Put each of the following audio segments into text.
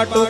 പാട്ടു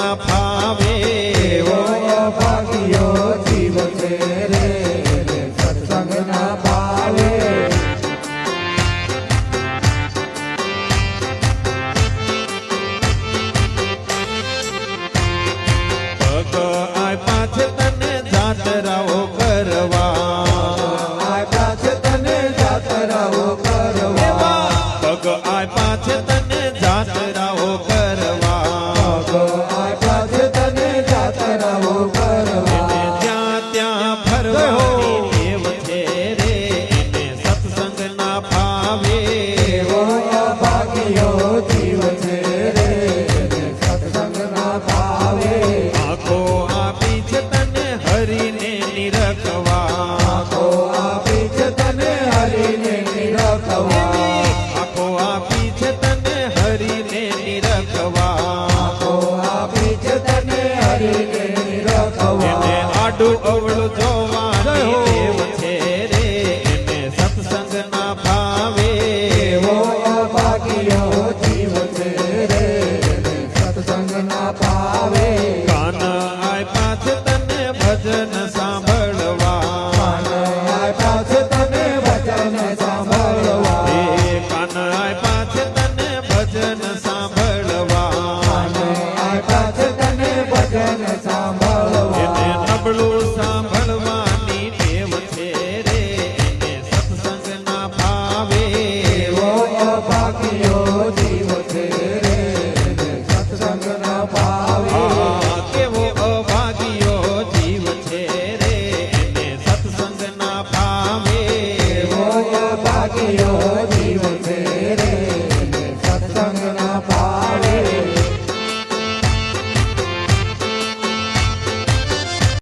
ના ફાવે ભાગ્યો જીવતે રે સત્સંગ આ પાછળ થવા આડું અવળું જો yo.